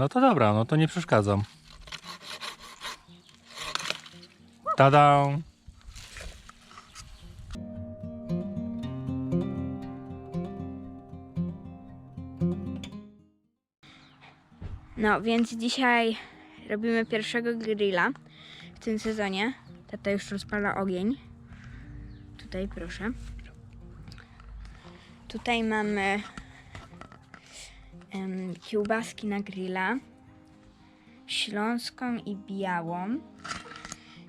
No to dobra, no to nie przeszkadzam. Tada! No, więc dzisiaj robimy pierwszego grilla w tym sezonie. Tata już rozpala ogień. Tutaj proszę. Tutaj mamy kiełbaski na grilla. Śląską i białą.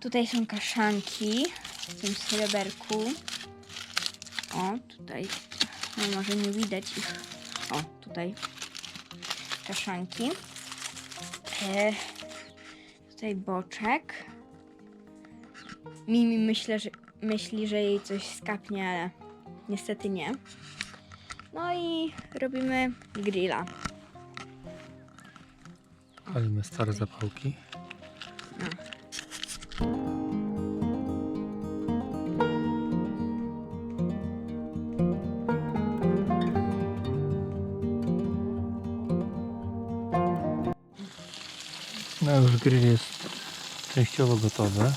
Tutaj są kaszanki w tym sreberku. O, tutaj. No może nie widać ich. O, tutaj kaszanki. E, tutaj boczek. Mimi myślę, że, myśli, że jej coś skapnie, ale niestety nie. No i robimy grilla. Palimy stare zapałki. No już grill jest częściowo gotowy.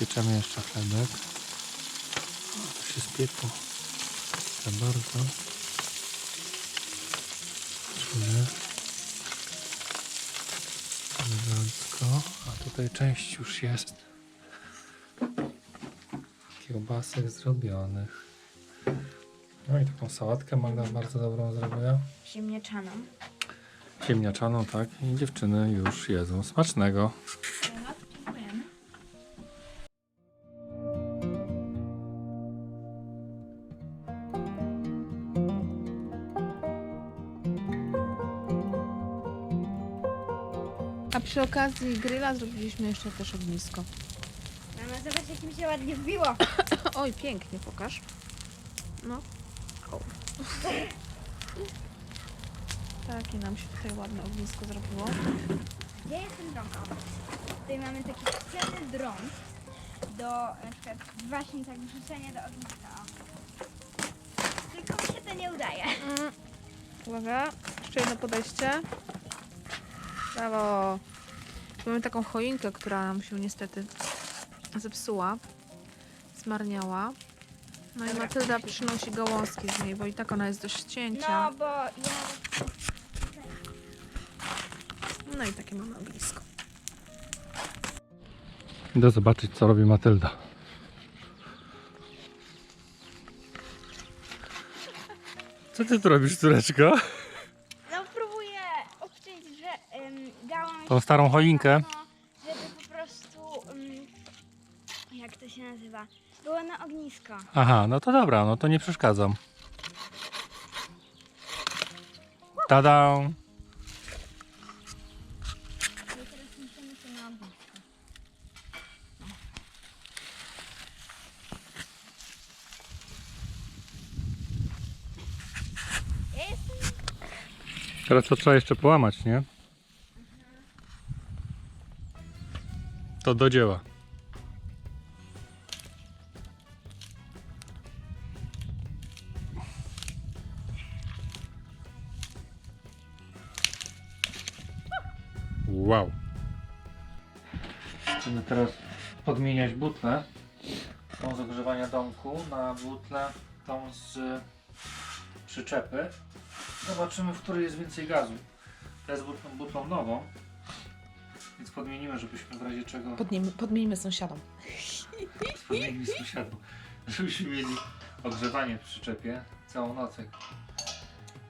Pieczemy jeszcze chlebek. Spiekło. Za bardzo. Czuję. Elegancko. A tutaj część już jest kiełbasek zrobionych. No i taką sałatkę Magda bardzo dobrą zrobiła. Ziemniaczaną. Ziemniaczaną, tak. I dziewczyny już jedzą. Smacznego. A przy okazji grilla zrobiliśmy jeszcze też ognisko. Mama, zobacz jak mi się ładnie wbiło. Oj, pięknie, pokaż. No. O. Takie nam się tutaj ładne ognisko zrobiło. Gdzie jest ten dron? O, Tutaj mamy taki specjalny dron do na przykład właśnie tak wrzucenia do ogniska. O. Tylko mi się to nie udaje. Mm. Uwaga, jeszcze jedno podejście. Brawo. Mamy taką choinkę, która nam się niestety zepsuła, zmarniała. No i Dobra. Matylda przynosi gałązki z niej, bo i tak ona jest dość cięcia. No bo ja No i takie mamy ognisko. Idę zobaczyć, co robi Matylda. Co ty tu robisz, córeczko? Tą starą choinkę? No, żeby po prostu ym, jak to się nazywa? Było na ognisko. Aha, no to dobra, no to nie przeszkadzam. Tada! I teraz musimy to na ognisko. Ja jestem Teraz to trzeba jeszcze połamać, nie? To do dzieła. Wow. Teraz podmieniać butlę. Tą z ogrzewania domku na butlę tą z przyczepy. Zobaczymy, w której jest więcej gazu. To jest butlą nową, więc podmienimy, żebyśmy w razie czego Podnijmy, podmieńmy sąsiadom. podmienili sąsiadów, żebyśmy mieli ogrzewanie w przyczepie całą noc. Jak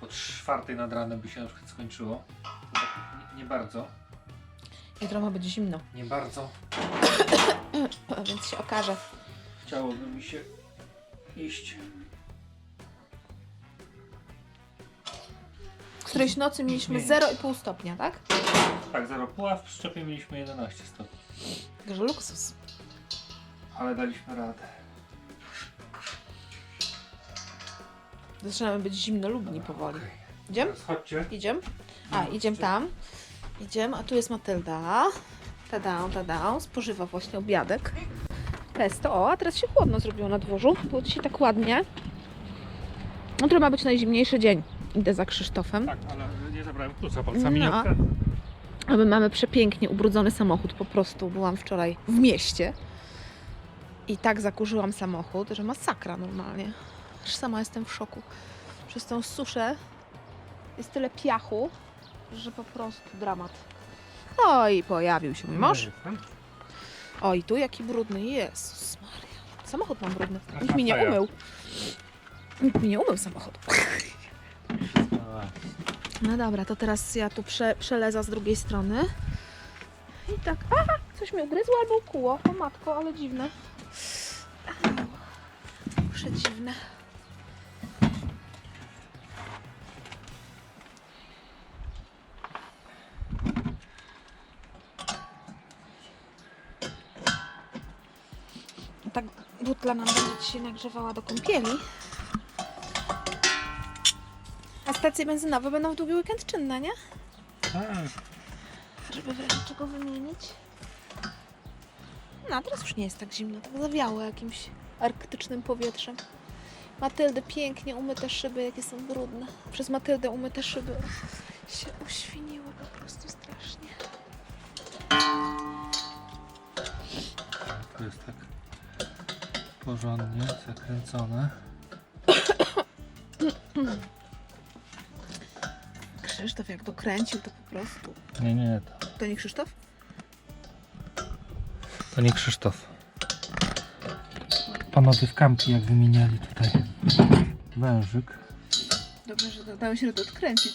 po czwartej nad ranem by się na przykład skończyło. To tak nie, nie bardzo, Jutro ma być zimno, nie bardzo więc się okaże. chciałoby mi się iść. Którejś nocy mieliśmy Zmienić. 0,5 stopnia, tak? Tak, 0,5, a w przyczepie mieliśmy 11 stopni. Także luksus. Ale daliśmy radę. Zaczynamy być zimnolubni powoli. Okej. Idziemy? Teraz chodźcie. Idziemy? A, idziemy tam. Idziemy, a tu jest Matylda. Tada, tada, spożywa właśnie obiadek. Pesto. O, a teraz się chłodno zrobiło na dworzu. Było dzisiaj tak ładnie. Jutro ma być najzimniejszy dzień. Idę za Krzysztofem. Tak, ale nie zabrałem klucza, palcami nie No. A my mamy przepięknie ubrudzony samochód. Po prostu byłam wczoraj w mieście i tak zakurzyłam samochód, że masakra normalnie. Aż sama jestem w szoku. Przez tą suszę jest tyle piachu, że po prostu dramat. No i pojawił się mój mąż. Jestem. O i tu jaki brudny. Jezus Maria. Samochód mam brudny. Nikt mi nie umył. Nikt mi nie umył samochodu. No dobra, to teraz ja tu prze, przeleza z drugiej strony. I tak, aha, coś mi ugryzło albo ukuło. O matko, ale dziwne. Przedziwne. Tak butla nam będzie się nagrzewała do kąpieli. Stacje benzynowe będą w długi weekend czynne, nie? tak. Żeby w razie czego wymienić. No, teraz już nie jest tak zimno, tak zawiało jakimś arktycznym powietrzem. Matyldy pięknie umyte szyby, jakie są brudne. Przez Matyldę umyte szyby się uświniły po prostu strasznie. To jest tak porządnie zakręcone. Krzysztof jak dokręcił, to po prostu. Nie, nie, to, To nie Krzysztof? to nie Krzysztof. Panowie w kampie jak wymieniali tutaj wężyk. Dobrze, że dało się to odkręcić.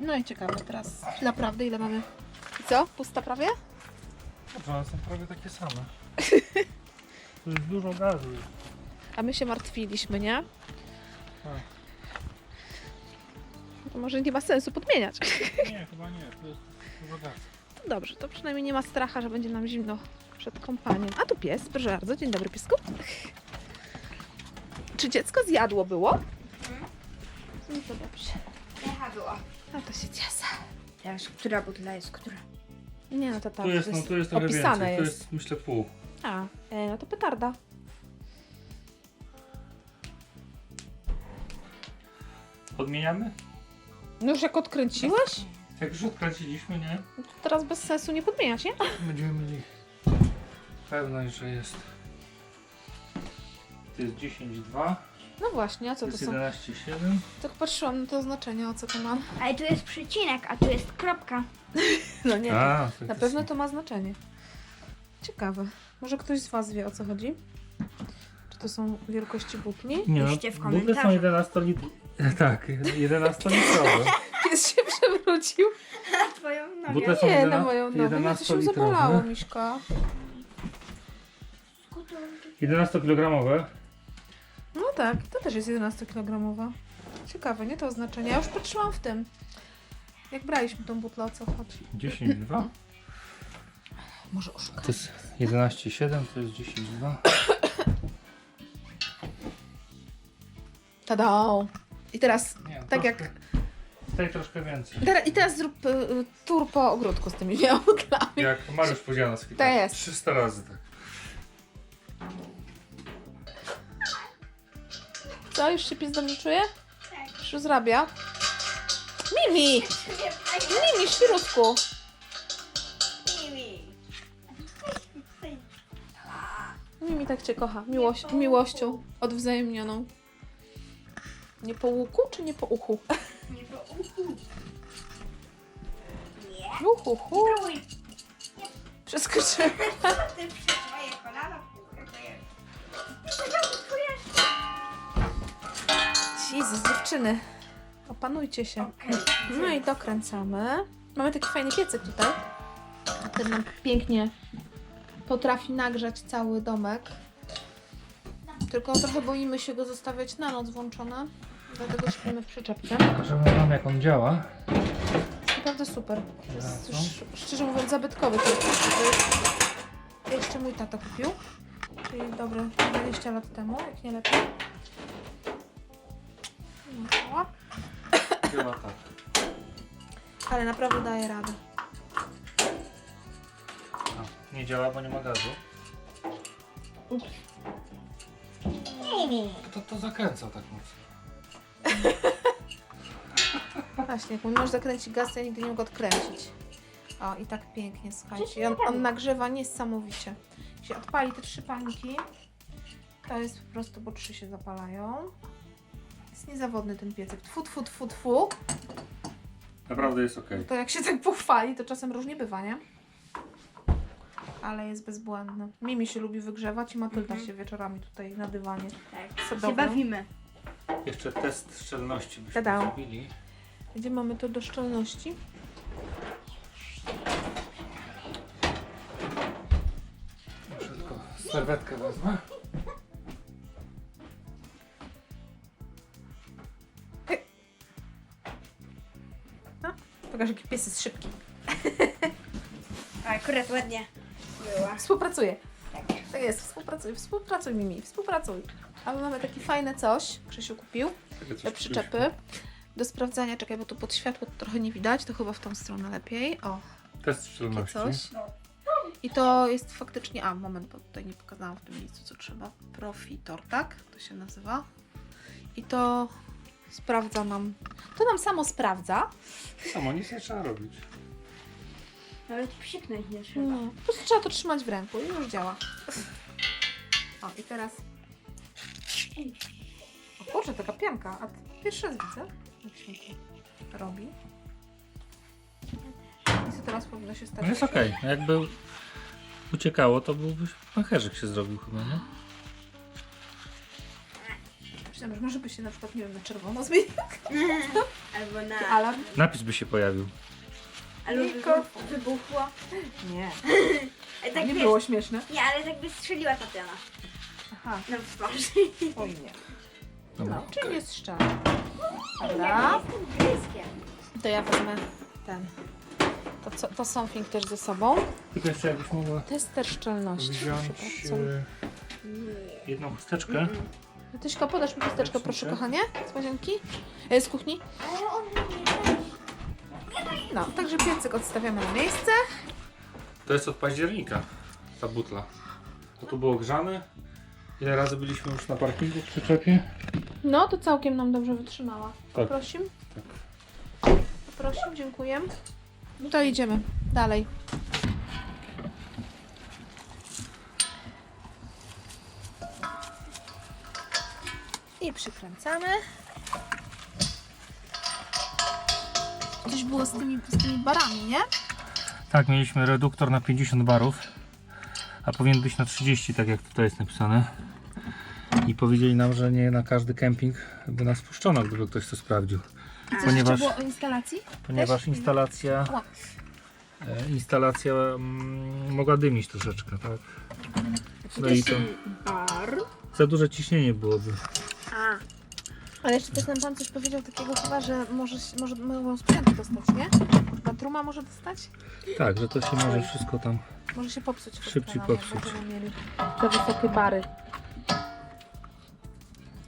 No i ciekawe teraz. Naprawdę ile mamy? I co? Pusta prawie? Dobrze, są prawie takie same. To jest dużo gazu. A my się martwiliśmy, nie? Tak. To może nie ma sensu podmieniać. Nie, chyba nie, to jest dużo gazu. To dobrze, to przynajmniej nie ma stracha, że będzie nam zimno przed kąpaniem. A tu pies, proszę bardzo. Dzień dobry, piesku. Czy dziecko zjadło było? No to dobrze. Jaka była? No to się cieszę. Teraz, która butla jest która? Nie no to tam tu jest, no, tu jest trochę opisane więcej, tu jest. jest myślę pół. A, e, no to petarda. Podmieniamy? No już jak odkręciłeś? Jak już odkręciliśmy, nie? No to teraz bez sensu nie podmieniać, nie? Będziemy mieli pewność, że jest. To jest 10,2, No właśnie, a to co to jest są? 11,7. Tak patrzyłam na to oznaczenie, o co to ma. Ale tu jest przecinek, a tu jest kropka. No nie, A, to na jest- pewno to ma znaczenie. Ciekawe. Może ktoś z Was wie, o co chodzi? Czy to są wielkości butli? Nie, no, Piszcie w butle są komentarzu. 11 lit... Tak, 11 litrowe. Pies się przewrócił. Na twoją nogę. Butle są Nie, na 11 moją nogę. Ja to się 11 zabolało, litrowe. Miśka. 11 kilogramowe. No tak, to też jest 11-kilogramowa. Ciekawe, nie to oznaczenie. Ja już patrzyłam w tym. Jak braliśmy tą butlę, o co chodzi. 10,2. Może oszukać. To jest 11,7, to jest 10,2. Tada! I teraz, Nie, tak jak... troszkę- Tutaj troszkę więcej. Teraz, I teraz zrób y, tur po ogródku z tymi butlami. Jak Mariusz Podzianowski. To jest. 300 razy tak. Co, już się pies dobrze czuje? Już rozrabia? Mimi! Mimi, świrutku! Mimi tak Cię kocha. Miłość, miłością odwzajemnioną. Nie po łuku, czy nie po uchu? Nie po uchu. Uhu, hu. Próbuj. Przeskoczyłem. Ty przez moje kolana próbujesz. Jezus, dziewczyny. Opanujcie się. Okej. No i dokręcamy. Mamy taki fajny piecyk tutaj. Ten nam pięknie potrafi nagrzać cały domek. Tylko trochę boimy się go zostawiać na noc włączone. Dlatego śpimy w przyczepce. Pokażemy wam jak on działa. Naprawdę super. To jest już, szczerze mówiąc zabytkowy. To jest- Jeszcze mój tata kupił. Czyli dobry 20 lat temu, jak nie lepiej. No, Działa tak. Ale naprawdę daje radę. A, nie działa, bo nie ma gazu. Kto to zakręcał tak mocno? Właśnie, jak mój mąż zakręci gaz, to ja nigdy nie mogę odkręcić. O, i tak pięknie, słuchajcie. I on, on nagrzewa niesamowicie. Jeśli odpali te trzy palniki, to jest po prostu, bo trzy się zapalają. Jest niezawodny ten piecek. Tfu, tfu, tfu, tfu. Naprawdę jest ok. To jak się tak pochwali, to czasem różnie bywa, nie? Ale jest bezbłędny. Mimi się lubi wygrzewać i Matylda Mhm. się wieczorami tutaj na dywanie. Tak, się bawimy. Jeszcze test szczelności byśmy Tadam. zrobili. Gdzie mamy to do szczelności? Muszę tylko serwetkę wezmę. Pokaż, jaki pies jest szybki. A akurat ładnie była. Współpracuje. Tak. Tak jest, współpracuj, współpracuj Mimi, współpracuj. A my mamy takie fajne coś, Krzysiu kupił, te przyczepy. Do sprawdzania, czekaj, bo tu pod światło trochę nie widać, to chyba w tą stronę lepiej. O, Test takie szczelności. coś. I to jest faktycznie, a moment, bo tutaj nie pokazałam w tym miejscu, co trzeba. Profitor, tak? To się nazywa. I to sprawdza nam, to nam samo sprawdza. Samo nic nie trzeba robić. Nawet psiknąć nie trzeba. No, po prostu trzeba to trzymać w ręku i już działa. O, i teraz. O kurczę, taka pianka. A pierwszy raz widzę, jak się to robi. I co teraz powinno się stać? No jest okej. Jakby uciekało, to byłby pęcherzyk się zrobił chyba, nie? Myślałam, że może by się na przykład, nie wiem, na czerwono zmienił. Albo na... Alarm? Napis by się pojawił. Albo Niko. by wybuchło. Nie, Ale to tak nie wiesz, było śmieszne. Nie, ale tak by strzeliła Tatiana. Aha, No w twarz. oj nie. Dobra. No, czyli jest szczere. Ja Dobra, jestem gryskiem. to ja wezmę ten. To, co, to something też ze sobą. Tylko jeszcze jakbyś mogła Tester szczelności. wziąć Przepraszam. e, jedną chusteczkę. Tyśka, podasz mi chusteczkę, Proszę. proszę, kochanie? Z łazienki? E, Z kuchni? Ale on nie No, także piecyk odstawiamy na miejsce. To jest od października ta butla. To tu było grzane. Ile razy byliśmy już na parkingu w przyczepie? No, to całkiem nam dobrze wytrzymała. Tak. Prosim. Tak. Prosim, dziękuję. To idziemy dalej. I przykręcamy. Coś było z tymi, z tymi barami, nie? Tak, mieliśmy reduktor na 50 barów, a powinien być na 30, tak jak tutaj jest napisane. I powiedzieli nam, że nie na każdy kemping by nas puszczono, gdyby ktoś to sprawdził. I coś Ponieważ- było o instalacji? Ponieważ instalacja, O. e, instalacja mm, mogła dymić troszeczkę, tak? No i to Bar. za duże ciśnienie byłoby. A. Ale jeszcze też nam pan coś powiedział takiego chyba, że może, może mogą sprzęt dostać, nie? Chyba truma może dostać? Tak, że to się może wszystko tam. Może się popsuć. Szybciej jak popsuć. Będziemy mieli te wysokie bary.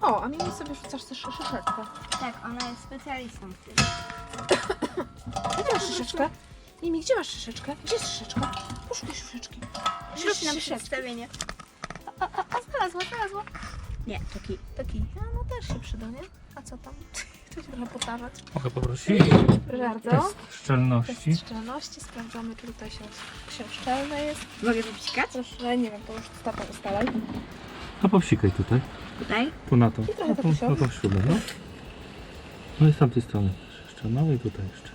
O, a Mimi sobie rzucasz też szyszeczkę. Tak, ona jest specjalistą w tym. Gdzie masz szyszeczkę? Mimi, gdzie masz szyszeczkę? Gdzie jest szyszeczka? Poszukaj szyszeczki. Rzuć nam Szyszeczki. przedstawienie. A, a, a znalazła, znalazła. Nie, taki. Taki, a no też się przyda, nie? A co tam? Chcę się trochę potarzać. Mogę poprosić? Proszę bardzo. Test szczelności. Test szczelności. Sprawdzamy, czy tutaj się, się szczelne jest. Mogę wypsikać? Proszę, nie wiem, to już tata ustalaj. To popsikaj tutaj. Tutaj? Tu na to. I trochę No to, tatusia. no to w śrubę, no. No i z tamtej strony jeszcze. No i tutaj jeszcze.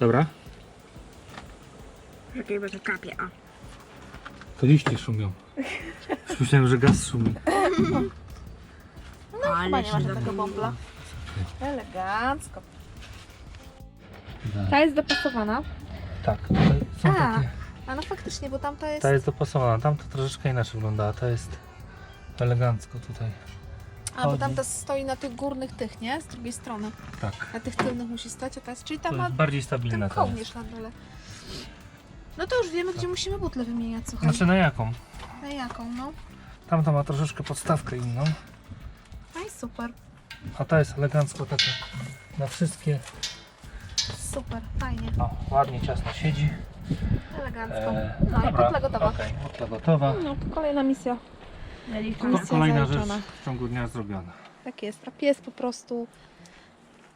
Dobra. Czekaj, bo to kapie, o. To liście szumią. Już myślałem, że gaz szumi. Chyba nie ma żadnego bąbla. Elegancko. Ta jest dopasowana. Tak, tutaj są A. takie. A no faktycznie, bo tamta jest... Ta jest dopasowana, tam to troszeczkę inaczej wygląda, a ta jest elegancko tutaj. A, bo chodzi. tamta stoi na tych górnych tych, nie? Z drugiej strony. Tak. Na tych tylnych musi stać, a ta jest... Czyli ta To ma jest bardziej ten stabilna ta kołnierz na dole. No to już wiemy, gdzie musimy butlę wymieniać, słuchaj. Znaczy na jaką? Na jaką, no? Tamta ma troszeczkę podstawkę inną, Super. a ta jest elegancko taka na wszystkie. Super, fajnie. O, ładnie ciasno siedzi. Elegancko. Eee, No i butla gotowa. Okej, butla gotowa. No to kolejna misja. Misja Kolejna zaliczona. rzecz w ciągu dnia zrobiona. Tak jest, a pies po prostu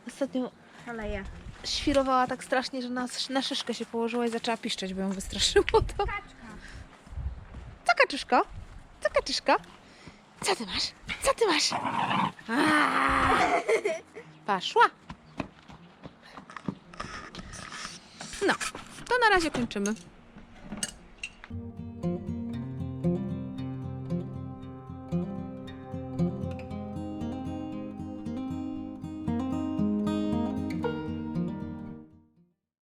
ostatnio Szaleje. świrowała tak strasznie, że na, na szyszkę się położyła i zaczęła piszczeć, bo ją wystraszyło to. Kaczka. Co kaczyszko? Co kaczyszko? Co ty masz? Co ty masz? Aaa! Paszła. No, to na razie kończymy.